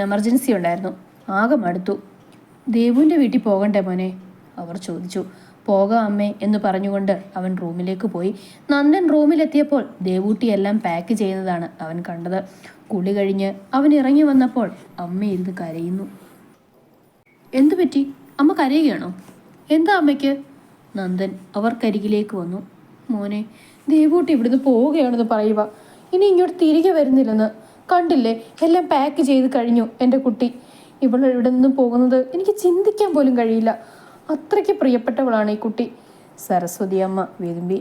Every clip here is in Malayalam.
എമർജൻസി ഉണ്ടായിരുന്നു. ആകെ മടുത്തു. ദേവുവിന്റെ വീട്ടിൽ പോകണ്ടേ മോനെ? അവർ ചോദിച്ചു. പോകാം അമ്മേ എന്ന് പറഞ്ഞുകൊണ്ട് അവൻ റൂമിലേക്ക് പോയി. നന്ദൻ റൂമിലെത്തിയപ്പോൾ ദേവൂട്ടി എല്ലാം പാക്ക് ചെയ്യുന്നതാണ് അവൻ കണ്ടത്. കുളി കഴിഞ്ഞ് അവൻ ഇറങ്ങി വന്നപ്പോൾ അമ്മ ഇരുന്ന് കരയുന്നു. എന്തു പറ്റി? അമ്മ കരയുകയാണോ? എന്താ അമ്മയ്ക്ക്? നന്ദൻ അവർക്കരികിലേക്ക് വന്നു. മോനെ ദേവൂട്ടി ഇവിടുന്ന് പോവുകയാണെന്ന് പറയുക. ഇനി ഇങ്ങോട്ട് തിരികെ വരുന്നില്ലെന്ന്. കണ്ടില്ലേ? എല്ലാം പാക്ക് ചെയ്ത് കഴിഞ്ഞു എന്റെ കുട്ടി. ഇവൾ ഇവിടെ നിന്ന് പോകുന്നത്? എനിക്ക് ചിന്തിക്കാൻ പോലും കഴിയില്ല. അത്രയ്ക്ക് പ്രിയപ്പെട്ടവളാണ് ഈ കുട്ടി. സരസ്വതി അമ്മ വിരുമ്പി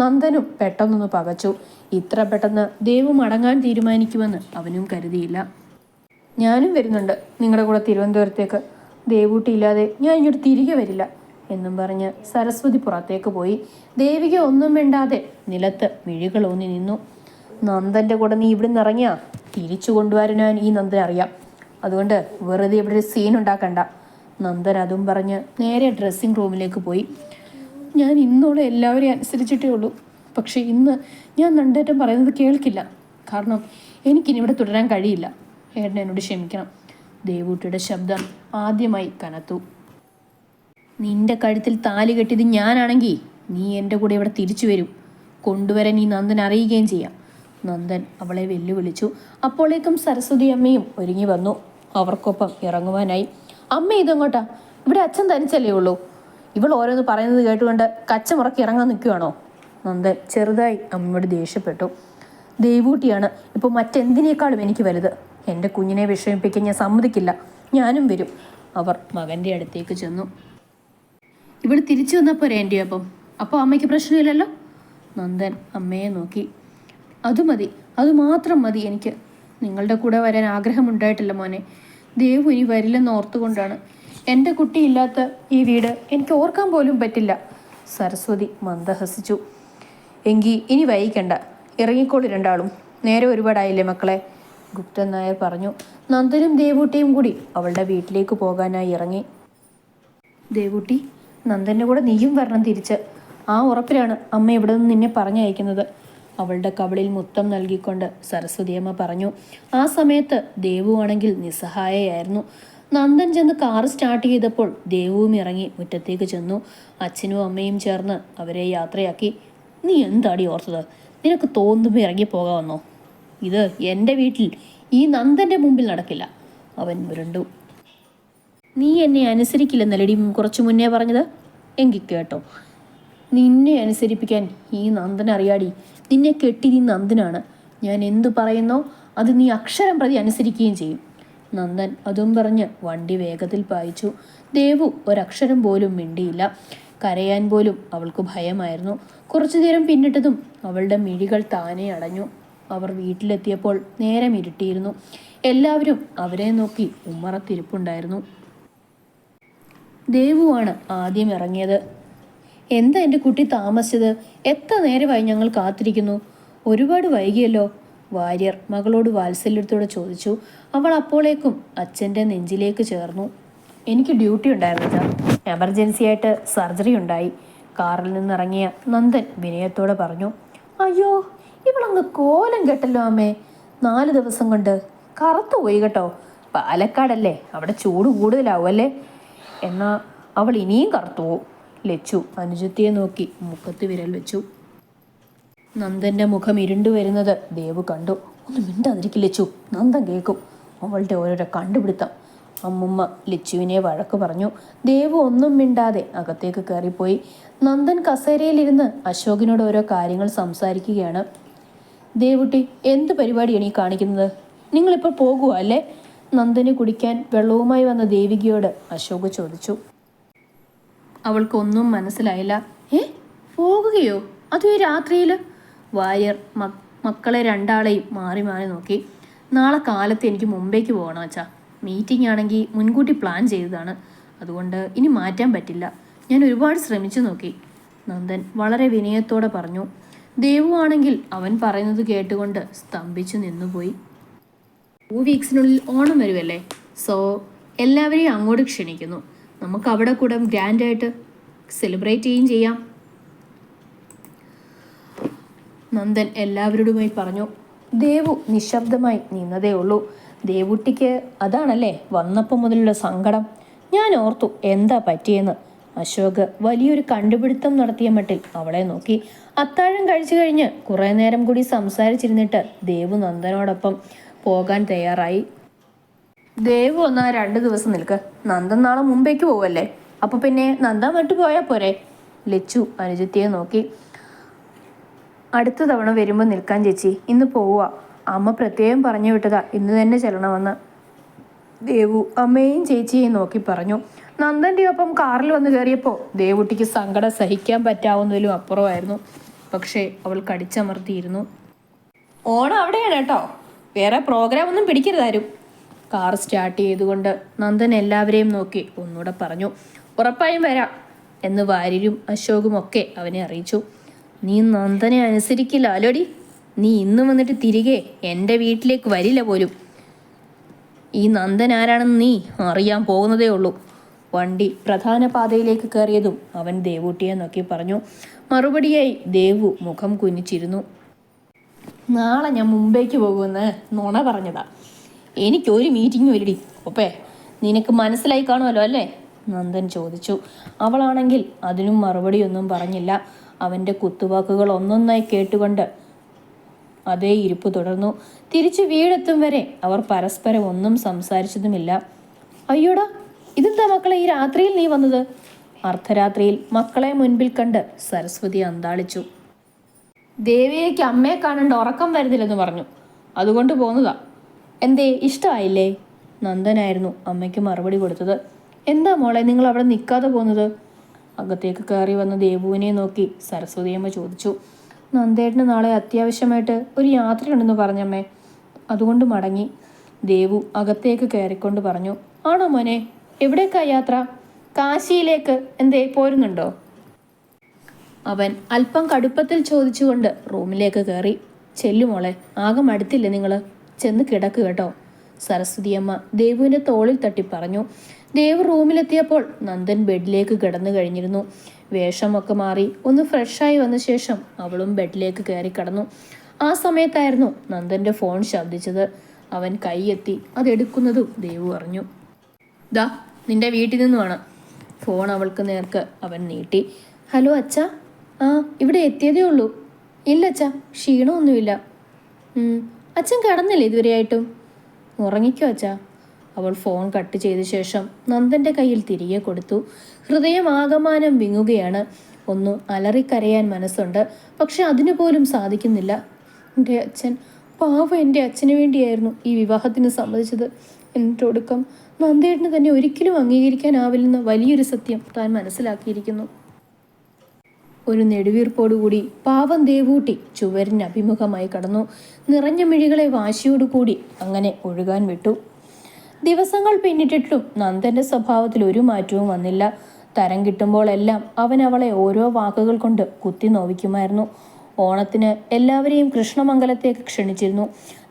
നന്ദനും പെട്ടെന്നൊന്ന് പകച്ചു. ഇത്ര പെട്ടെന്ന് ദേവു മടങ്ങാൻ തീരുമാനിക്കുമെന്ന് അവനും കരുതിയില്ല. ഞാനും വരുന്നുണ്ട് നിങ്ങളുടെ കൂടെ തിരുവനന്തപുരത്തേക്ക്. ദേവൂട്ടി ഇല്ലാതെ ഞാൻ ഇങ്ങോട്ട് തിരികെ വരില്ല എന്നും പറഞ്ഞ് സരസ്വതി പുറത്തേക്ക് പോയി. ദേവിക ഒന്നും വേണ്ടാതെ നിലത്ത് മിഴികളൂന്നി നിന്നു. നന്ദന്റെ കൂടെ നീ ഇവിടെ നിന്ന് ഇറങ്ങിയാ? തിരിച്ചു കൊണ്ടുവരാൻ ഈ നന്ദൻ അറിയാം. അതുകൊണ്ട് വെറുതെ ഇവിടെ ഒരു സീൻ ഉണ്ടാക്കണ്ട. നന്ദൻ അതും പറഞ്ഞ് നേരെ ഡ്രസ്സിംഗ് റൂമിലേക്ക് പോയി. ഞാൻ ഇന്നോടെ എല്ലാവരെയും അനുസരിച്ചിട്ടേ ഉള്ളൂ. പക്ഷേ ഇന്ന് ഞാൻ നണ്ടേറ്റം പറയുന്നത് കേൾക്കില്ല. കാരണം എനിക്കിനി ഇവിടെ തുടരാൻ കഴിയില്ല. ഏട്ടൻ എന്നോട് ക്ഷമിക്കണം. ദേവൂട്ടിയുടെ ശബ്ദം ആദ്യമായി കനത്തു. നിന്റെ കഴുത്തിൽ താലി കെട്ടിയത് ഞാനാണെങ്കിൽ നീ എന്റെ കൂടെ ഇവിടെ തിരിച്ചു വരും. കൊണ്ടുവരാൻ ഈ നന്ദൻ അറിയുകയും ചെയ്യാം. നന്ദൻ അവളെ വെല്ലുവിളിച്ചു. അപ്പോഴേക്കും സരസ്വതി അമ്മയും ഒരുങ്ങി വന്നു. അവർക്കൊപ്പം ഇറങ്ങുവാനായി. അമ്മ ഇതെങ്ങോട്ടാ? ഇവിടെ അച്ഛൻ തനിച്ചല്ലേ ഉള്ളൂ. ഇവൾ ഓരോന്ന് പറയുന്നത് കേട്ടുകൊണ്ട് കച്ചമുറക്കി ഇറങ്ങാൻ നിൽക്കുവാണോ? നന്ദൻ ചെറുതായി അമ്മയോട് ദേഷ്യപ്പെട്ടു. ദേവൂട്ടിയാണ്. ഇപ്പോൾ മറ്റെന്തിനേക്കാളും എനിക്ക് വലുത്. എന്റെ കുഞ്ഞിനെ വിഷമിപ്പിക്കാൻ ഞാൻ സമ്മതിക്കില്ല. ഞാനും വരും. അവർ മകന്റെ അടുത്തേക്ക് ചെന്നു. ഇവിടെ തിരിച്ചു വന്നപ്പോൾ അപ്പം അപ്പോൾ അമ്മയ്ക്ക് പ്രശ്നമില്ലല്ലോ? നന്ദൻ അമ്മയെ നോക്കി. അത് മതി. അത് മാത്രം മതി എനിക്ക്. നിങ്ങളുടെ കൂടെ വരാൻ ആഗ്രഹം ഉണ്ടായിട്ടില്ല മോനെ. ദേവു ഇനി വരില്ലെന്ന് ഓർത്തുകൊണ്ടാണ്. എന്റെ കുട്ടിയില്ലാത്ത ഈ വീട് എനിക്ക് ഓർക്കാൻ പോലും പറ്റില്ല. സരസ്വതി മന്ദഹസിച്ചു. എങ്കിൽ ഇനി വൈകിക്കണ്ട. ഇറങ്ങിക്കോളി രണ്ടാളും. നേരെ ഒരുപാടായില്ലേ മക്കളെ? ഗുപ്തൻ നായർ പറഞ്ഞു. നന്ദനും ദേവൂട്ടിയും കൂടി അവളുടെ വീട്ടിലേക്ക് പോകാനായി ഇറങ്ങി. ദേവൂട്ടി നന്ദന്റെ കൂടെ നീയും വരണം തിരിച്ച്. ആ ഉറപ്പിലാണ് അമ്മ ഇവിടെ നിന്ന് നിന്നെ പറഞ്ഞയക്കുന്നത്. അവളുടെ കവളിൽ മുത്തം നൽകിക്കൊണ്ട് സരസ്വതിയമ്മ പറഞ്ഞു ആ സമയത്ത് ദേവു ആണെങ്കിൽ നിസ്സഹായയായിരുന്നു. നന്ദൻ ചെന്ന് കാർ സ്റ്റാർട്ട് ചെയ്തപ്പോൾ ദേവുവും ഇറങ്ങി മുറ്റത്തേക്ക് ചെന്നു. അച്ഛനും അമ്മയും ചേർന്ന് അവരെ യാത്രയാക്കി. നീ എന്താടി ഓർത്തത്? നിനക്ക് തോന്നുമ്പോൾ ഇറങ്ങി പോകാമെന്നോ ഇത് എന്റെ വീട്ടിൽ ഈ നന്ദന്റെ മുമ്പിൽ നടക്കില്ല. അവൻ മുരണ്ടു. നീ എന്നെ അനുസരിക്കില്ലെന്നല്ലടി കുറച്ചു മുന്നേ പറഞ്ഞത്? എങ്കിൽ കേട്ടോ. നിന്നെ അനുസരിപ്പിക്കാൻ ഈ നന്ദൻ അറിയാടി. നിന്നെ കെട്ടി നീ നന്ദനാണ്. ഞാൻ എന്തു പറയുന്നോ അത് നീ അക്ഷരം പ്രതി അനുസരിക്കുകയും ചെയ്യും. നന്ദൻ അതും പറഞ്ഞ് വണ്ടി വേഗത്തിൽ പായിച്ചു. ദേവു ഒരക്ഷരം പോലും മിണ്ടിയില്ല. കരയാൻ പോലും അവൾക്ക് ഭയമായിരുന്നു. കുറച്ചു നേരം പിന്നിട്ടതും അവളുടെ മിഴികൾ താനെ അടഞ്ഞു. അവർ വീട്ടിലെത്തിയപ്പോൾ നേരം ഇരുട്ടിയിരുന്നു. എല്ലാവരും അവരെ നോക്കി ഉമ്മറത്തിരിപ്പുണ്ടായിരുന്നു. ദേവുവാണ് ആദ്യം ഇറങ്ങിയത്. എന്താ എന്റെ കുട്ടി താമസിച്ചത്? എത്ര നേരമായി ഞങ്ങൾ കാത്തിരിക്കുന്നു? ഒരുപാട് വൈകിയല്ലോ. വാര്യർ മകളോട് വാത്സല്യത്തോടെ ചോദിച്ചു. അവൾ അപ്പോളേക്കും അച്ഛന്റെ നെഞ്ചിലേക്ക് ചേർന്നു. എനിക്ക് ഡ്യൂട്ടി ഉണ്ടായിരുന്നു സാർ എമർജൻസി ആയിട്ട് സർജറി ഉണ്ടായി. കാറിൽ നിന്നിറങ്ങിയ നന്ദൻ വിനയത്തോടെ പറഞ്ഞു അയ്യോ ഇവളങ്ങ് കോലം കെട്ടല്ലോ അമ്മേ. നാല് ദിവസം കൊണ്ട് കറുത്തു പോയി കേട്ടോ. പാലക്കാടല്ലേ അവിടെ ചൂട് കൂടുതലാവും അല്ലേ? എന്നാൽ അവൾ ഇനിയും കറുത്തു പോവും. ലച്ചു അനുജത്തിയെ നോക്കി മുഖത്ത് വിരൽ വെച്ചു. നന്ദന്റെ മുഖം ഇരുണ്ടു വരുന്നത് ദേവ് കണ്ടു. ഒന്ന് മിണ്ടാതിരിക്കും ലച്ചു. നന്ദൻ കേൾക്കും. അവളുടെ ഓരോരോ കണ്ടുപിടുത്തം. അമ്മുമ്മ ലച്ചുവിനെ വഴക്ക് പറഞ്ഞു. ദേവ് ഒന്നും മിണ്ടാതെ അകത്തേക്ക് കയറിപ്പോയി. നന്ദൻ കസേരയിലിരുന്ന് അശോകിനോട് ഓരോ കാര്യങ്ങൾ സംസാരിക്കുകയാണ്. ദേവുട്ടി എന്ത് പരിപാടിയാണ് ഈ കാണിക്കുന്നത്? നിങ്ങളിപ്പോൾ പോകുക അല്ലേ? നന്ദന് കുടിക്കാൻ വെള്ളവുമായി വന്ന ദേവികയോട് അശോക് ചോദിച്ചു. അവൾക്കൊന്നും മനസ്സിലായില്ല. ഏ? പോകുകയോ? അതും ഈ രാത്രിയിൽ വാര്യർ മക്കളെ രണ്ടാളെയും മാറി മാറി നോക്കി. നാളെ കാലത്ത് എനിക്ക് മുംബൈക്ക് പോകണം അച്ഛാ. മീറ്റിംഗ് ആണെങ്കിൽ മുൻകൂട്ടി പ്ലാൻ ചെയ്തതാണ്. അതുകൊണ്ട് ഇനി മാറ്റാൻ പറ്റില്ല. ഞാൻ ഒരുപാട് ശ്രമിച്ചു നോക്കി. നന്ദൻ വളരെ വിനയത്തോടെ പറഞ്ഞു. ദേവുവാണെങ്കിൽ അവൻ പറയുന്നത് കേട്ടുകൊണ്ട് സ്തംഭിച്ചു നിന്നുപോയി. ടു വീക്സിനുള്ളിൽ ഓണം വരുമല്ലേ സോ എല്ലാവരെയും അങ്ങോട്ട് ക്ഷണിക്കുന്നു. നമുക്ക് അവിടെ കൂടെ ഗ്രാൻഡായിട്ട് സെലിബ്രേറ്റ് ചെയ്യുകയും ചെയ്യാം. നന്ദൻ എല്ലാവരോടുമായി പറഞ്ഞു ദേവു നിശബ്ദമായി നിന്നതേ ഉള്ളൂ. ദേവുട്ടിക്ക് അതാണല്ലേ വന്നപ്പോൾ മുതലുള്ള സങ്കടം. ഞാൻ ഓർത്തു എന്താ പറ്റിയെന്ന്. അശോക് വലിയൊരു കണ്ടുപിടുത്തം നടത്തിയ മട്ടിൽ അവളെ നോക്കി. അത്താഴം കഴിച്ചു കഴിഞ്ഞ് കുറേ നേരം കൂടി സംസാരിച്ചിരുന്നിട്ട് ദേവു നന്ദനോടൊപ്പം പോകാൻ തയ്യാറായി. ദേവു ഒന്ന് രണ്ട് ദിവസം നിൽക്ക്. നന്ദൻ നാളെ മുമ്പേക്ക് പോവല്ലേ? അപ്പൊ പിന്നെ നന്ദൻ വിട്ടു പോയാ പോരെ? ലച്ചു അനുജത്തിയെ നോക്കി. അടുത്ത തവണ വരുമ്പോൾ നിൽക്കാൻ ചേച്ചി ഇന്ന് പോവുക അമ്മ പ്രത്യേകം പറഞ്ഞു വിട്ടതാ ഇന്ന് തന്നെ ചെല്ലണമെന്ന്. ദേവു അമ്മയെയും ചേച്ചിയെയും നോക്കി പറഞ്ഞു. നന്ദന്റെ ഒപ്പം കാറിൽ വന്ന് കയറിയപ്പോൾ ദേവുട്ടിക്ക് സങ്കടം സഹിക്കാൻ പറ്റാവുന്നതിലും അപ്പുറമായിരുന്നു. പക്ഷേ അവൾ കടിച്ചമർത്തിയിരുന്നു. ഓണം അവിടെയാണ് കേട്ടോ. വേറെ പ്രോഗ്രാം ഒന്നും പിടിക്കരുതാരും. കാർ സ്റ്റാർട്ട് ചെയ്തുകൊണ്ട് നന്ദൻ എല്ലാവരെയും നോക്കി. ഒന്നുകൂടെ പറഞ്ഞു. ഉറപ്പായും വരാം എന്ന് വാര്യരും അശോകും ഒക്കെ അവനെ അറിയിച്ചു. നീ നന്ദനെ അനുസരിക്കില്ല. അലോടി നീ ഇന്ന് വന്നിട്ട് തിരികെ എന്റെ വീട്ടിലേക്ക് വരില്ല പോലും. ഈ നന്ദൻ ആരാണെന്ന് നീ അറിയാൻ പോകുന്നതേ ഉള്ളൂ. വണ്ടി പ്രധാന പാതയിലേക്ക് കയറിയതും അവൻ ദേവൂട്ടിയെ നോക്കി പറഞ്ഞു. മറുപടിയായി ദേവു മുഖം കുനിച്ചിരുന്നു. നാളെ ഞാൻ മുംബൈക്ക് പോകുമെന്ന് നുണ പറഞ്ഞതാ. എനിക്കൊരു മീറ്റിംഗും ഇല്ലടി. ഒപ്പേ നിനക്ക് മനസ്സിലായി കാണുമല്ലോ അല്ലേ? നന്ദൻ ചോദിച്ചു. അവളാണെങ്കിൽ അതിനും മറുപടിയൊന്നും പറഞ്ഞില്ല. അവന്റെ കുത്തുവാക്കുകൾ ഒന്നൊന്നായി കേട്ടുകൊണ്ട് അതേ ഇരിപ്പ് തുടർന്നു. തിരിച്ചു വീടെത്തും വരെ അവർ പരസ്പരം ഒന്നും സംസാരിച്ചതുമില്ല. അയ്യോടാ ഇതെന്താ മക്കളെ ഈ രാത്രിയിൽ നീ വന്നത്? അർദ്ധരാത്രിയിൽ മക്കളെ മുൻപിൽ കണ്ട് സരസ്വതി അന്താളിച്ചു. ദേവിയേക്ക് അമ്മയെ കാണേണ്ട ഉറക്കം വരുന്നില്ലെന്ന് പറഞ്ഞു. അതുകൊണ്ട് പോന്നതാ എന്തേ ഇഷ്ടമായില്ലേ? നന്ദനായിരുന്നു അമ്മയ്ക്ക് മറുപടി കൊടുത്തത്. എന്താ മോളെ നിങ്ങൾ അവിടെ നിൽക്കാതെ പോകുന്നത് അകത്തേക്ക് കയറി വന്ന ദേവുവിനെ നോക്കി സരസ്വതിയമ്മ ചോദിച്ചു. നന്ദേട്ടന് നാളെ അത്യാവശ്യമായിട്ട് ഒരു യാത്രയുണ്ടെന്ന് പറഞ്ഞമ്മേ. അതുകൊണ്ട് മടങ്ങി. ദേവു അകത്തേക്ക് കയറിക്കൊണ്ട് പറഞ്ഞു ആണോ മോനെ എവിടേക്കാ യാത്ര? കാശിയിലേക്ക് എന്തേ പോരുന്നുണ്ടോ? അവൻ അല്പം കടുപ്പത്തിൽ ചോദിച്ചുകൊണ്ട് റൂമിലേക്ക് കയറി. ചെല്ലുമോളെ ആകെ മടുത്തില്ലേ നിങ്ങൾ ചെന്ന് കിടക്ക് കേട്ടോ. സരസ്വതിയമ്മ ദേവുവിന്റെ തോളിൽ തട്ടി പറഞ്ഞു ദേവ് റൂമിലെത്തിയപ്പോൾ നന്ദൻ ബെഡിലേക്ക് കിടന്നു കഴിഞ്ഞിരുന്നു. വേഷമൊക്കെ മാറി ഒന്ന് ഫ്രഷായി വന്ന ശേഷം അവളും ബെഡിലേക്ക് കയറി കിടന്നു. ആ സമയത്തായിരുന്നു നന്ദന്റെ ഫോൺ ശബ്ദിച്ചത്. അവൻ കൈയെത്തി അതെടുക്കുന്നതും ദേവു അറിഞ്ഞു. ദാ നിന്റെ വീട്ടിൽ നിന്ന് വേണം. ഫോൺ അവൾക്ക് നേർക്ക് അവൻ നീട്ടി. ഹലോ അച്ഛ. ആ ഇവിടെ എത്തിയതേ ഉള്ളൂ. ഇല്ല അച്ഛ ക്ഷീണമൊന്നുമില്ല. അച്ഛൻ കിടന്നില്ലേ ഇതുവരെയായിട്ടും ഉറങ്ങിക്കോ അച്ഛ. അവൾ ഫോൺ കട്ട് ചെയ്ത ശേഷം നന്ദന്റെ കയ്യിൽ തിരികെ കൊടുത്തു. ഹൃദയം ആകമാനം വിങ്ങുകയാണ്. ഒന്ന് അലറിക്കരയാൻ മനസ്സുണ്ട്. പക്ഷെ അതിനു പോലും സാധിക്കുന്നില്ല. എന്റെ അച്ഛൻ പാവം എന്റെ അച്ഛന് വേണ്ടിയായിരുന്നു ഈ വിവാഹത്തിന് സമ്മതിച്ചത്. എന്നിട്ട് ഒടുക്കം നന്ദേട്ടന് തന്നെ ഒരിക്കലും അംഗീകരിക്കാനാവില്ലെന്ന വലിയൊരു സത്യം താൻ മനസ്സിലാക്കിയിരിക്കുന്നു. ഒരു നെടുവീർപ്പോടുകൂടി പാവം ദേവൂട്ടി ചുവരിന് അഭിമുഖമായി കടന്നു. നിറഞ്ഞ മിഴികളെ വാശിയോടുകൂടി അങ്ങനെ ഒഴുകാൻ വിട്ടു. ദിവസങ്ങൾ പിന്നിട്ടിട്ടും നന്ദന്റെ സ്വഭാവത്തിൽ ഒരു മാറ്റവും വന്നില്ല. തരം കിട്ടുമ്പോഴെല്ലാം അവൻ അവളെ ഓരോ വാക്കുകൾ കൊണ്ട് കുത്തി നോവിക്കുമായിരുന്നു. ഓണത്തിന് എല്ലാവരെയും കൃഷ്ണമംഗലത്തേക്ക് ക്ഷണിച്ചിരുന്നു.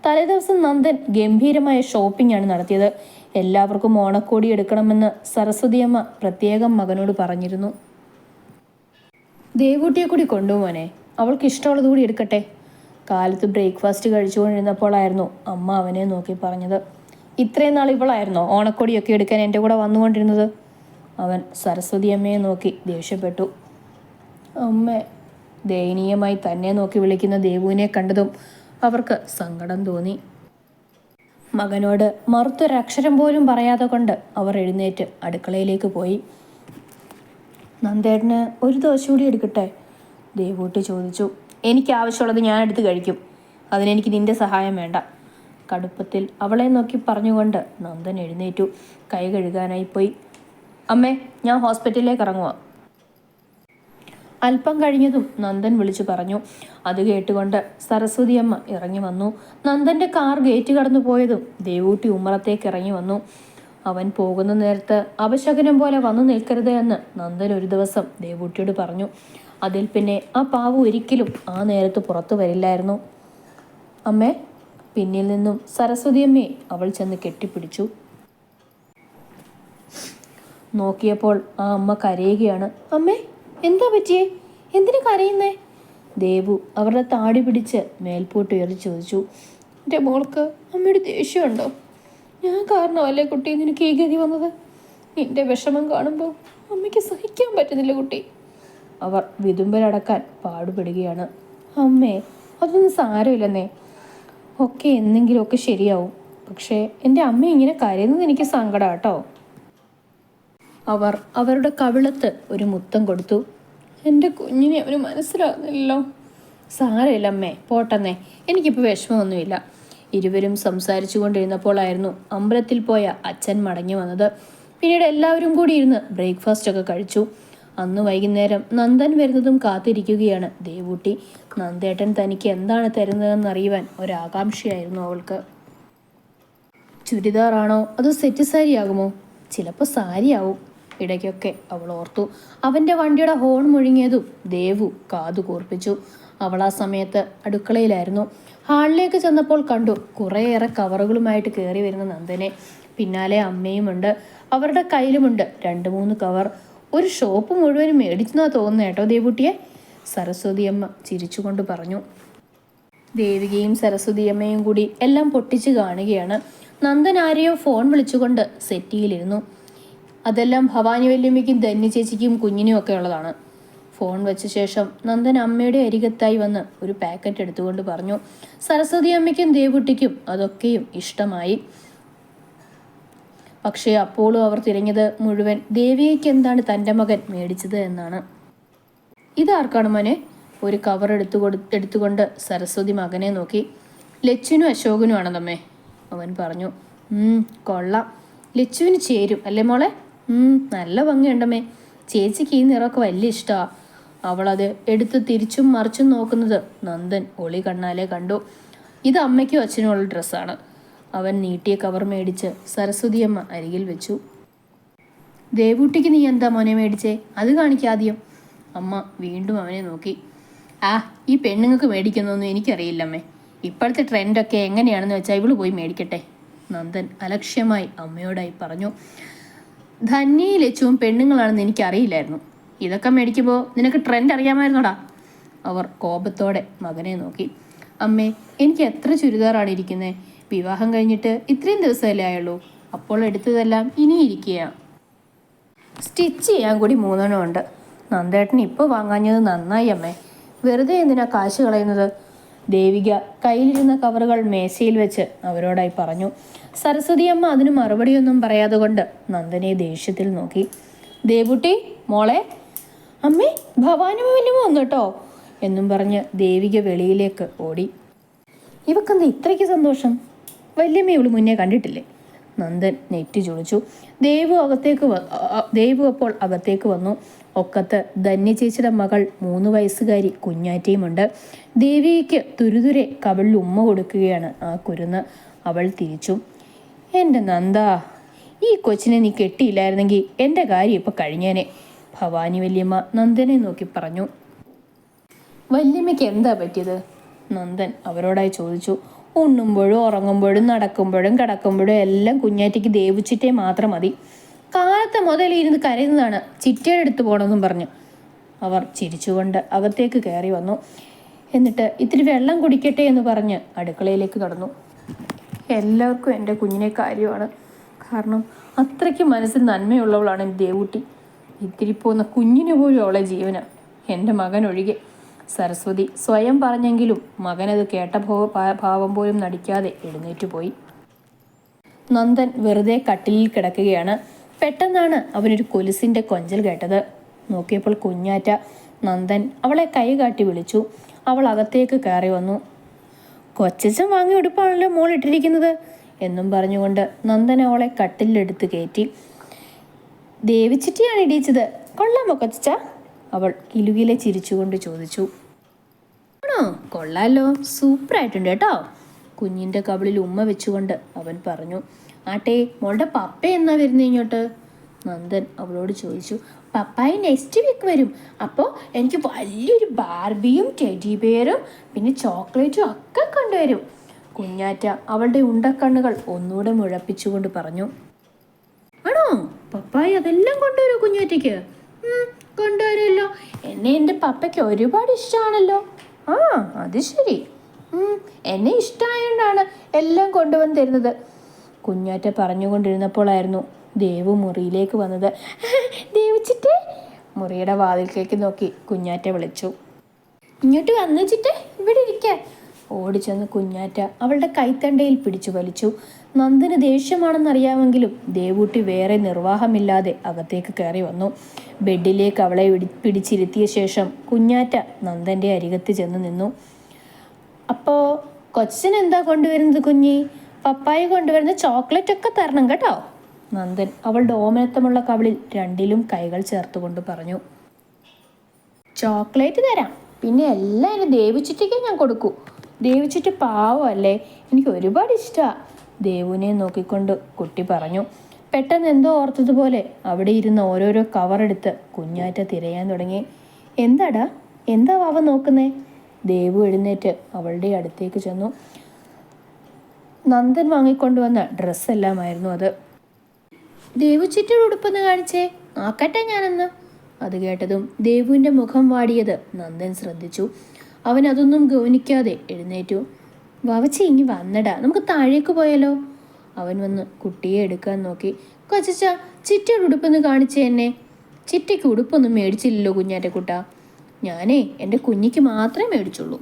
തലേദിവസം നന്ദൻ ഗംഭീരമായ ഷോപ്പിംഗ് ആണ് നടത്തിയത്. എല്ലാവർക്കും ഓണക്കോടി എടുക്കണമെന്ന് സരസ്വതിയമ്മ പ്രത്യേകം മകനോട് പറഞ്ഞിരുന്നു. ദേവൂട്ടിയെ കൂടി കൊണ്ടുപോനെ അവൾക്ക് ഇഷ്ടമുള്ളത് കൂടി എടുക്കട്ടെ. കാലത്ത് ബ്രേക്ക്ഫാസ്റ്റ് കഴിച്ചുകൊണ്ടിരുന്നപ്പോഴായിരുന്നു അമ്മ അവനെ നോക്കി പറഞ്ഞത്. ഇത്രയും നാൾ ഇവളായിരുന്നോ ഓണക്കൊടിയൊക്കെ എടുക്കാൻ എന്റെ കൂടെ വന്നുകൊണ്ടിരുന്നത്? അവൻ സരസ്വതി അമ്മയെ നോക്കി ദേഷ്യപ്പെട്ടു. അമ്മ ദയനീയമായി തന്നെ നോക്കി വിളിക്കുന്ന ദേവുവിനെ കണ്ടതും അവർക്ക് സങ്കടം തോന്നി. മകനോട് മറുത്തൊരക്ഷരം പോലും പറയാതെ കൊണ്ട് അവർ എഴുന്നേറ്റ് അടുക്കളയിലേക്ക് പോയി. നന്ദേട്ടന് ഒരു ദോശ കൂടി എടുക്കട്ടെ? ദേവൂട്ടി ചോദിച്ചു. എനിക്ക് ആവശ്യമുള്ളത് ഞാൻ എടുത്ത് കഴിക്കും. അതിനെനിക്ക് നിന്റെ സഹായം വേണ്ട. കടുപ്പത്തിൽ അവളെ നോക്കി പറഞ്ഞുകൊണ്ട് നന്ദൻ എഴുന്നേറ്റു. കൈ കഴുകാനായി പോയി. അമ്മേ ഞാൻ ഹോസ്പിറ്റലിലേക്ക് ഇറങ്ങുക അല്പം കഴിഞ്ഞതും നന്ദൻ വിളിച്ചു പറഞ്ഞു. അത് കേട്ടുകൊണ്ട് സരസ്വതി അമ്മ ഇറങ്ങി വന്നു. നന്ദന്റെ കാർ ഗേറ്റ് കടന്നു പോയതും ദേവൂട്ടി ഉമ്മറത്തേക്ക് ഇറങ്ങി വന്നു. അവൻ പോകുന്ന നേരത്ത് അപശകനം പോലെ വന്നു നിൽക്കരുത് എന്ന് നന്ദൻ ഒരു ദിവസം ദേവൂട്ടിയോട് പറഞ്ഞു. അതിൽ പിന്നെ ആ പാവ് ഒരിക്കലും ആ നേരത്ത് പുറത്തു വരില്ലായിരുന്നു. അമ്മേ പിന്നിൽ നിന്നും സരസ്വതി അമ്മേ അവൾ ചെന്ന് കെട്ടിപ്പിടിച്ചു. നോക്കിയപ്പോൾ ആ അമ്മ കരയുകയാണ്. അമ്മേ എന്താ പറ്റിയേ? എന്തിനു കരയുന്നേ? ദേവു അവരുടെ താടി പിടിച്ച് മേൽപോട്ട് ചോദിച്ചു. എന്റെ മോൾക്ക് അമ്മയുടെ ദേഷ്യമുണ്ടോ ഞാൻ കാരണമല്ലേ കുട്ടി നിനക്ക് ഈ ഗതി വന്നത്? നിന്റെ വിഷമം കാണുമ്പോൾ അമ്മയ്ക്ക് സഹിക്കാൻ പറ്റുന്നില്ല കുട്ടി. അവർ വിതുമ്പലടക്കാൻ പാടുപെടുകയാണ്. അമ്മേ അതൊന്നും സാരമില്ലെന്നേ. ഒക്കെ എന്തെങ്കിലുമൊക്കെ ശരിയാവും. പക്ഷേ എന്റെ അമ്മ ഇങ്ങനെ കരയുന്നത് എനിക്ക് സങ്കടം കേട്ടോ. അവർ അവരുടെ കവിളത്ത് ഒരു മുത്തം കൊടുത്തു. എന്റെ കുഞ്ഞിനെ അവന് മനസ്സിലാകുന്നില്ലല്ലോ. സാരമില്ല അമ്മേ പോട്ടെന്നേ. എനിക്കിപ്പോൾ വിഷമമൊന്നുമില്ല. ഇരുവരും സംസാരിച്ചു കൊണ്ടിരുന്നപ്പോഴായിരുന്നു അമ്പലത്തിൽ പോയ അച്ഛൻ മടങ്ങി വന്നത്. പിന്നീട് എല്ലാവരും കൂടി ഇരുന്ന് ബ്രേക്ക്ഫാസ്റ്റ് ഒക്കെ കഴിച്ചു. അന്ന് വൈകുന്നേരം നന്ദൻ വരുന്നതും കാത്തിരിക്കുകയാണ് ദേവൂട്ടി. നന്ദേട്ടൻ തനിക്ക് എന്താണ് തരുന്നതെന്ന് അറിയുവാൻ ഒരാകാംക്ഷയായിരുന്നു അവൾക്ക്. ചുരിദാറാണോ അതോ സെറ്റ് സാരി ആകുമോ ചിലപ്പോൾ ആവും ഇടയ്ക്കൊക്കെ അവൾ ഓർത്തു. അവന്റെ വണ്ടിയുടെ ഹോൺ മുഴുങ്ങിയതും ദേവു കാതു കൂർപ്പിച്ചു അവൾ ആ സമയത്ത് അടുക്കളയിലായിരുന്നു. ഹാളിലേക്ക് ചെന്നപ്പോൾ കണ്ടു കുറേയേറെ കവറുകളുമായിട്ട് കയറി വരുന്ന നന്ദനെ. പിന്നാലെ അമ്മയുമുണ്ട് അവരുടെ കയ്യിലുമുണ്ട് രണ്ട് മൂന്ന് കവർ. ഒരു ഷോപ്പ് മുഴുവനും മേടിച്ചെന്നാ തോന്നുന്നു കേട്ടോ ദേവുട്ടിയെ? സരസ്വതി അമ്മ ചിരിച്ചുകൊണ്ട് പറഞ്ഞു. ദേവികയും സരസ്വതിയമ്മയും കൂടി എല്ലാം പൊട്ടിച്ചു കാണുകയാണ്. നന്ദൻ ആരെയോ ഫോൺ വിളിച്ചുകൊണ്ട് സെറ്റിയിലിരുന്നു. അതെല്ലാം ഭവാനി വല്യമ്മയ്ക്കും ധന്യ ചേച്ചിക്കും കുഞ്ഞിനും ഒക്കെ ഉള്ളതാണ്. ഫോൺ വെച്ച ശേഷം നന്ദൻ അമ്മയുടെ അരികത്തായി വന്ന് ഒരു പാക്കറ്റ് എടുത്തുകൊണ്ട് പറഞ്ഞു സരസ്വതി അമ്മയ്ക്കും ദേവുട്ടിക്കും അതൊക്കെയും ഇഷ്ടമായി. പക്ഷേ അപ്പോഴും അവർ തിരഞ്ഞത് മുഴുവൻ ദേവിയയ്ക്ക് എന്താണ് തന്റെ മകൻ മേടിച്ചത് എന്നാണ്. ഇതാർക്കാണ് മോനെ? ഒരു കവർ എടുത്തു കൊടു എടുത്തുകൊണ്ട് സരസ്വതി മകനെ നോക്കി. ലച്ചുവിനും അശോകനും തമ്മേ അവൻ പറഞ്ഞു. "ഉം, കൊള്ളാം. ലച്ചുവിന് ചേരും അല്ലേ മോളെ? നല്ല ഭംഗിയുണ്ടമ്മേ ചേച്ചിക്ക് ഈ നിറമൊക്കെ വലിയ ഇഷ്ടമാ അവളത് എടുത്ത് തിരിച്ചും മറിച്ചും നോക്കുന്നത് നന്ദൻ ഒളി കണ്ണാലെ കണ്ടു. ഇത് അമ്മയ്ക്കും അച്ഛനും ഉള്ള ഡ്രസ്സാണ്. അവൻ നീട്ടിയ കവർ മേടിച്ച് സരസ്വതിയമ്മ അരികിൽ വെച്ചു. ദേവൂട്ടിക്ക് നീ എന്താ മോനെ മേടിച്ചേ? അത് കാണിക്കാദ്യം അമ്മ വീണ്ടും അവനെ നോക്കി. ആ ഈ പെണ്ണുങ്ങൾക്ക് മേടിക്കുന്നൊന്നും എനിക്കറിയില്ലമ്മേ. ഇപ്പോഴത്തെ ട്രെൻഡൊക്കെ എങ്ങനെയാണെന്ന് വെച്ചാൽ ഇവൾ പോയി മേടിക്കട്ടെ. നന്ദൻ അലക്ഷ്യമായി അമ്മയോടായി പറഞ്ഞു. ധന്യയിലെച്ചവും ലച്ചുവും പെണ്ണുങ്ങളാണെന്ന് എനിക്കറിയില്ലായിരുന്നു. ഇതൊക്കെ മേടിക്കുമ്പോൾ നിനക്ക് ട്രെൻഡ് അറിയാമായിരുന്നോടാ? അവർ കോപത്തോടെ മകനെ നോക്കി. അമ്മേ എനിക്ക് എത്ര ചുരിദാറാണ് ഇരിക്കുന്നത് വിവാഹം കഴിഞ്ഞിട്ട് ഇത്രയും ദിവസമല്ലേ ആയുള്ളൂ. അപ്പോൾ എടുത്തതെല്ലാം ഇനി ഇരിക്കുക സ്റ്റിച്ച് ചെയ്യാൻ കൂടി മൂന്നെണ്ണം ഉണ്ട്. നന്ദേട്ടൻ ഇപ്പോൾ വാങ്ങാഞ്ഞത് നന്നായി അമ്മേ. വെറുതെ എന്തിനാ കാശ് കളയുന്നത്? ദേവിക കയ്യിലിരുന്ന കവറുകൾ മേശയിൽ വെച്ച് അവരോടായി പറഞ്ഞു. സരസ്വതി അമ്മ അതിന് മറുപടിയൊന്നും പറയാതെ കൊണ്ട് നന്ദനെ ദേഷ്യത്തിൽ നോക്കി. ദേവുട്ടി മോളെ അമ്മേ ഭവാനി വല്യമ്മ വന്നു കേട്ടോ എന്നും പറഞ്ഞ് ദേവിക വെളിയിലേക്ക് ഓടി. ഇവക്കെന്താ ഇത്രയ്ക്ക് സന്തോഷം? വല്യമ്മ ഇവൾ മുന്നേ കണ്ടിട്ടില്ലേ? നന്ദൻ നെറ്റി ചുളിച്ചു. ദേവു അകത്തേക്ക് ദേവു അപ്പോൾ അകത്തേക്ക് വന്നു. ഒക്കത്ത് ധന്യ ചേച്ചിയുടെ മകൾ മൂന്ന് വയസ്സുകാരി കുഞ്ഞാറ്റയുമുണ്ട്. ദേവിക്ക് തുരുതുരെ കവിളിൽ ഉമ്മ കൊടുക്കുകയാണ് ആ കുരുന്ന്. അവൾ തിരിച്ചു. എന്റെ നന്ദ ഈ കൊച്ചിനെ നീ കെട്ടിയില്ലായിരുന്നെങ്കിൽ എന്റെ കാര്യം ഇപ്പം കഴിഞ്ഞേനെ. ഭവാനി വല്യമ്മ നന്ദനെ നോക്കി പറഞ്ഞു. വല്യമ്മയ്ക്ക് എന്താ പറ്റിയത്? നന്ദൻ അവരോടായി ചോദിച്ചു. ഉണ്ണുമ്പോഴും ഉറങ്ങുമ്പോഴും നടക്കുമ്പോഴും കിടക്കുമ്പോഴും എല്ലാം കുഞ്ഞാറ്റയ്ക്ക് ദേവിച്ചിട്ടേ മാത്രം മതി. കാലത്തെ മുതൽ ഇരുന്ന് കരയുന്നതാണ്. ചിറ്റയുടെ അടുത്ത് പോകണമെന്നും പറഞ്ഞു. അവർ ചിരിച്ചുകൊണ്ട് അകത്തേക്ക് കയറി വന്നു. എന്നിട്ട് ഇത്തിരി വെള്ളം കുടിക്കട്ടെ എന്ന് പറഞ്ഞ് അടുക്കളയിലേക്ക് നടന്നു. എല്ലാവർക്കും എന്റെ കുഞ്ഞിനെ കാര്യമാണ്. കാരണം അത്രയ്ക്ക് മനസ്സിൽ നന്മയുള്ളവളാണ് ദേവൂട്ടി. ഇത്തിരി പോകുന്ന കുഞ്ഞിന് പോലും അവളെ ജീവന. എന്റെ മകൻ ഒഴികെ. സരസ്വതി സ്വയം പറഞ്ഞെങ്കിലും മകനത് കേട്ട ഭാവം പോലും നടിക്കാതെ എഴുന്നേറ്റ് പോയി. നന്ദൻ വെറുതെ കട്ടിലിൽ കിടക്കുകയാണ്. പെട്ടെന്നാണ് അവനൊരു കൊലുസിന്റെ കൊഞ്ചൽ കേട്ടത്. നോക്കിയപ്പോൾ കുഞ്ഞാറ്റ നന്ദൻ അവളെ കൈ കാട്ടി വിളിച്ചു. അവൾ അകത്തേക്ക് കയറി വന്നു. കൊച്ചച്ചൻ വാങ്ങി ഉടുപ്പാണല്ലോ മോൾ എന്നും പറഞ്ഞുകൊണ്ട് നന്ദൻ അവളെ കട്ടിലെടുത്ത് കയറ്റി. ദേവിച്ചിട്ടിയാണ് ഇടിയിച്ചത്. കൊള്ളാമോ കൊച്ച അവൾ കിലുകിലെ ചിരിച്ചുകൊണ്ട് ചോദിച്ചു. ആണോ? കൊള്ളാലോ. സൂപ്പറായിട്ടുണ്ട് കേട്ടോ. കുഞ്ഞിന്റെ കവിളിൽ ഉമ്മ വെച്ചുകൊണ്ട് അവൻ പറഞ്ഞു. ആട്ടെ മോളുടെ പപ്പ എന്നാ വരുന്നത് ഇങ്ങോട്ട്? നന്ദൻ അവളോട് ചോദിച്ചു. പപ്പായി നെക്സ്റ്റ് വീക്ക് വരും. അപ്പോൾ എനിക്ക് വലിയൊരു ബാർബിയും ടെഡി ബിയറും പിന്നെ ചോക്ലേറ്റും ഒക്കെ കൊണ്ടുവരും. കുഞ്ഞാറ്റ അവളുടെ ഉണ്ടക്കണ്ണുകൾ ഒന്നുകൂടെ മുഴപ്പിച്ചുകൊണ്ട് പറഞ്ഞു. ആണോ? പപ്പായി അതെല്ലാം കൊണ്ടുവരൂ കുഞ്ഞുറ്റയ്ക്ക് കൊണ്ടുവരുമല്ലോ. എന്നെ എന്റെ പപ്പയ്ക്ക് ഒരുപാട് ഇഷ്ടമാണല്ലോ ആ അത് ശരി. എന്നെ ഇഷ്ടമായോണ്ടാണ് എല്ലാം കൊണ്ടുവന്ന് തരുന്നത്. കുഞ്ഞാറ്റ പറഞ്ഞുകൊണ്ടിരുന്നപ്പോഴായിരുന്നു ദേവു മുറിയിലേക്ക് വന്നത്. ദേവിച്ചിട്ടേ മുറിയുടെ വാതിൽക്കേക്ക് നോക്കി കുഞ്ഞാറ്റ വിളിച്ചു. ഇങ്ങോട്ട് വന്നിച്ചിട്ട് ഇവിടെ ഇരിക്കാൻ ഓടിച്ചെന്ന് കുഞ്ഞാറ്റ അവളുടെ കൈത്തണ്ടയിൽ പിടിച്ചു വലിച്ചു. നന്ദന് ദേഷ്യമാണെന്നറിയാമെങ്കിലും ദേവൂട്ടി വേറെ നിർവാഹമില്ലാതെ അകത്തേക്ക് കയറി വന്നു. ബെഡിലേക്ക് അവളെ പിടിച്ചിരുത്തിയ ശേഷം കുഞ്ഞാറ്റ നന്ദന്റെ അരികത്ത് ചെന്ന് നിന്നു. അപ്പോ കൊച്ചിന് എന്താ കൊണ്ടുവരുന്നത് കുഞ്ഞി? പപ്പായി കൊണ്ടുവരുന്ന ചോക്ലേറ്റ് ഒക്കെ തരണം കേട്ടോ. നന്ദൻ അവളുടെ ഓമനത്തമുള്ള കവിളിൽ രണ്ടിലും കൈകൾ ചേർത്തുകൊണ്ട് പറഞ്ഞു. ചോക്ലേറ്റ് തരാം. പിന്നെ എല്ലാം എന്റെ ദേവിച്ചിട്ടേക്കേ ഞാൻ കൊടുക്കൂ. ദേവിച്ചിട്ട് പാവമല്ലേ? എനിക്ക് ഒരുപാട് ഇഷ്ടമാണ് ദേവുവിനെ നോക്കിക്കൊണ്ട് കുട്ടി പറഞ്ഞു പെട്ടെന്ന് എന്തോ ഓർത്തതുപോലെ അവിടെ ഇരുന്ന് ഓരോരോ കവറെടുത്ത് കുഞ്ഞാറ്റ തിരയാൻ തുടങ്ങി. എന്താടാ? എന്താ വാവ നോക്കുന്നേ? ദേവു എഴുന്നേറ്റ് അവളുടെ അടുത്തേക്ക് ചെന്നു. നന്ദൻ വാങ്ങിക്കൊണ്ടുവന്ന ഡ്രസ്സെല്ലാമായിരുന്നു അത്. ദേവു ചിറ്റൊരു ഉടുപ്പൊന്ന് കാണിച്ചേ. ആക്കട്ടെ ഞാനെന്ന്. അത് കേട്ടതും ദേവുവിന്റെ മുഖം വാടിയത് നന്ദൻ ശ്രദ്ധിച്ചു. അവൻ അതൊന്നും ഗൗനിക്കാതെ എഴുന്നേറ്റു. വവച്ച ഇങ്ങി വന്നടാ നമുക്ക് താഴേക്ക് പോയാലോ? അവൻ വന്ന് കുട്ടിയെ എടുക്കാൻ നോക്കി. കൊച്ചച്ച ചിറ്റയുടെ ഉടുപ്പൊന്ന് കാണിച്ചേ എന്നെ. ചിറ്റയ്ക്ക് ഉടുപ്പൊന്നും മേടിച്ചില്ലല്ലോ കുഞ്ഞാറ്റ കുട്ട. ഞാനേ എന്റെ കുഞ്ഞിക്ക് മാത്രമേ മേടിച്ചുള്ളൂ.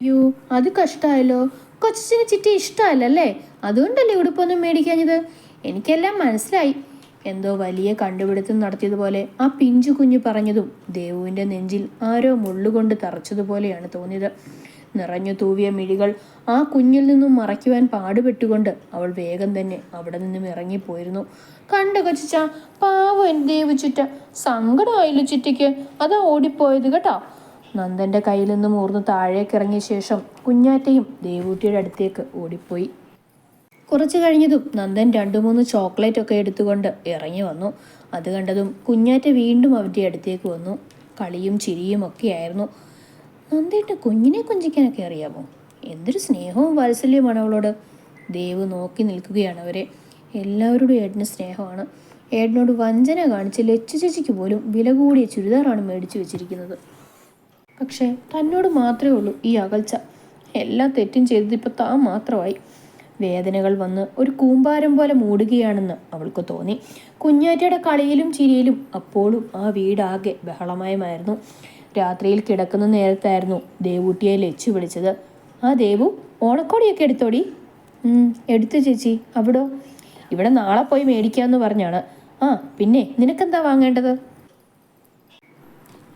അയ്യോ അത് കഷ്ടമായല്ലോ കൊച്ചിന് ചിറ്റി ഇഷ്ടമല്ലല്ലേ? അതുകൊണ്ടല്ലേ ഉടുപ്പൊന്നും മേടിക്കാഞ്ഞത്? എനിക്കെല്ലാം മനസ്സിലായി. എന്തോ വലിയ കണ്ടുപിടുത്തം നടത്തിയതുപോലെ ആ പിഞ്ചു കുഞ്ഞു പറഞ്ഞതും ദേവുവിന്റെ നെഞ്ചിൽ ആരോ മുള്ളുകൊണ്ട് തറച്ചതുപോലെയാണ് തോന്നിയത്. നിറഞ്ഞു തൂവിയ മിഴികൾ ആ കുഞ്ഞിൽ നിന്നും മറയ്ക്കുവാൻ പാടുപെട്ടുകൊണ്ട് അവൾ വേഗം തന്നെ അവിടെ നിന്നും ഇറങ്ങിപ്പോയിരുന്നു. കണ്ടു കൊച്ചിച്ച പാവം എന്റെ ദേവു ചുറ്റ. സങ്കടമായില്ല ചുറ്റയ്ക്ക് അതാ ഓടിപ്പോയത് കേട്ടോ. നന്ദന്റെ കയ്യിൽ നിന്നും ഊർന്ന് താഴേക്കിറങ്ങിയ ശേഷം കുഞ്ഞാറ്റയും ദേവൂട്ടിയുടെ അടുത്തേക്ക് ഓടിപ്പോയി. കുറച്ചു കഴിഞ്ഞതും നന്ദൻ രണ്ടു മൂന്ന് ചോക്ലേറ്റ് ഒക്കെ എടുത്തുകൊണ്ട് ഇറങ്ങി വന്നു. അത് കണ്ടതും കുഞ്ഞാറ്റ വീണ്ടും അവന്റെ അടുത്തേക്ക് വന്നു. കളിയും ചിരിയും ഒക്കെ ആയിരുന്നു. നന്ദേട്ട കുഞ്ഞിനെ കുഞ്ചിക്കാനൊക്കെ അറിയാമോ? എന്തൊരു സ്നേഹവും വാത്സല്യമാണ് അവളോട്. ദേവ് നോക്കി നിൽക്കുകയാണ് അവരെ. എല്ലാവരോടും ഏട്ടന് സ്നേഹമാണ്. ഏട്ടനോട് വഞ്ചന കാണിച്ച് ലച്ചു ചേച്ചിക്ക് പോലും വില കൂടിയ ചുരിദാറാണ് മേടിച്ചു വെച്ചിരിക്കുന്നത്. പക്ഷേ തന്നോട് മാത്രമേ ഉള്ളൂ ഈ അകൽച്ച. എല്ലാ തെറ്റും ചെയ്തത് ഇപ്പോൾ താൻ മാത്രമായി. വേദനകൾ വന്ന് ഒരു കൂമ്പാരം പോലെ മൂടുകയാണെന്ന് അവൾക്ക് തോന്നി. കുഞ്ഞാറ്റയുടെ കളിയിലും ചിരിയിലും അപ്പോഴും ആ വീടാകെ ബഹളമയമായിരുന്നു. രാത്രിയിൽ കിടക്കുന്ന നേരത്തായിരുന്നു ദേവൂട്ടിയെ ലച്ചു വിളിച്ചത്. ആ ദേവു ഓണക്കോടിയൊക്കെ എടുത്തോടി? "ഉം, എടുത്തു ചേച്ചി. അവിടോ? ഇവിടെ നാളെ പോയി മേടിക്കാമെന്ന് പറഞ്ഞാണ്. ആ പിന്നെ നിനക്കെന്താ വാങ്ങേണ്ടത്?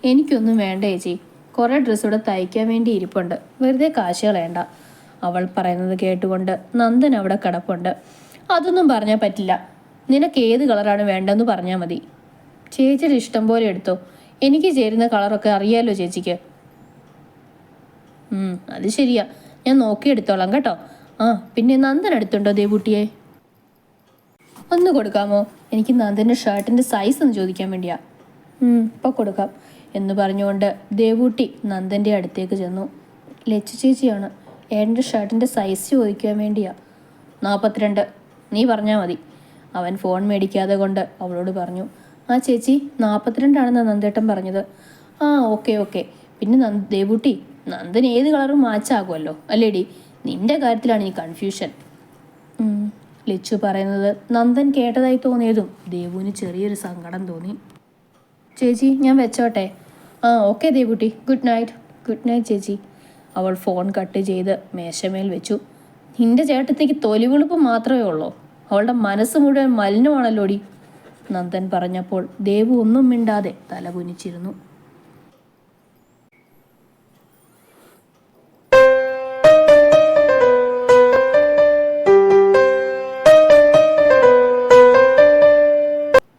എനിക്കൊന്നും വേണ്ട ചേച്ചി. കുറേ ഡ്രസ്സ് ഇവിടെ തയ്ക്കാൻ വേണ്ടി ഇരിപ്പുണ്ട്. വെറുതെ കാശ് കളയണ്ട. അവൾ പറയുന്നത് കേട്ടുകൊണ്ട് നന്ദൻ അവിടെ കിടപ്പുണ്ട്. അതൊന്നും പറഞ്ഞാൽ പറ്റില്ല. നിനക്ക് ഏത് കളറാണ് വേണ്ടതെന്ന് പറഞ്ഞാൽ മതി. ചേച്ചിയുടെ ഇഷ്ടം പോലെ എടുത്തോ. എനിക്ക് ചേരുന്ന കളറൊക്കെ അറിയാലോ ചേച്ചിക്ക്. അത് ശരിയാ. ഞാൻ നോക്കി എടുത്തോളാം കേട്ടോ. ആ പിന്നെ നന്ദൻ എടുത്തുണ്ടോ ദേവൂട്ടിയെ ഒന്ന് കൊടുക്കാമോ? എനിക്ക് നന്ദന്റെ ഷർട്ടിന്റെ സൈസ് ഒന്ന് ചോദിക്കാൻ വേണ്ടിയാ. ഇപ്പോൾ കൊടുക്കാം. എന്ന് പറഞ്ഞുകൊണ്ട് ദേവൂട്ടി നന്ദന്റെ അടുത്തേക്ക് ചെന്നു. ലച്ചു ചേച്ചിയാണ്. ഏട്ടന്റെ ഷർട്ടിന്റെ സൈസ് ചോദിക്കാൻ വേണ്ടിയാ. നാൽപ്പത്തിരണ്ട് നീ പറഞ്ഞാൽ മതി. അവൻ ഫോൺ മേടിക്കാതെ കൊണ്ട് അവളോട് പറഞ്ഞു ആ ചേച്ചി നാൽപ്പത്തിരണ്ടാണെന്ന് നന്ദേട്ടൻ പറഞ്ഞത്. ആ ഓക്കെ ഓക്കെ പിന്നെ നന്ദ് ദേവൂട്ടി നന്ദൻ ഏത് കളറും മാച്ചാകുമല്ലോ അല്ലേടി? നിന്റെ കാര്യത്തിലാണ് ഈ കൺഫ്യൂഷൻ. ലച്ചു പറയുന്നത് നന്ദൻ കേട്ടതായി തോന്നിയതും ദേവുവിന് ചെറിയൊരു സങ്കടം തോന്നി. ചേച്ചി ഞാൻ വെച്ചോട്ടെ. ആ okay Devutty. Good night good night ചേച്ചി. അവൾ ഫോൺ കട്ട് ചെയ്ത് മേശമേൽ വെച്ചു. നിന്റെ ചേട്ടത്തേക്ക് തൊലിവെളുപ്പ് മാത്രമേ ഉള്ളൂ? അവളുടെ മനസ്സ് മുഴുവൻ മലിനമാണല്ലോടി? നന്ദൻ പറഞ്ഞപ്പോൾ ദേവു ഒന്നും മിണ്ടാതെ തല കുനിച്ചിരുന്നു.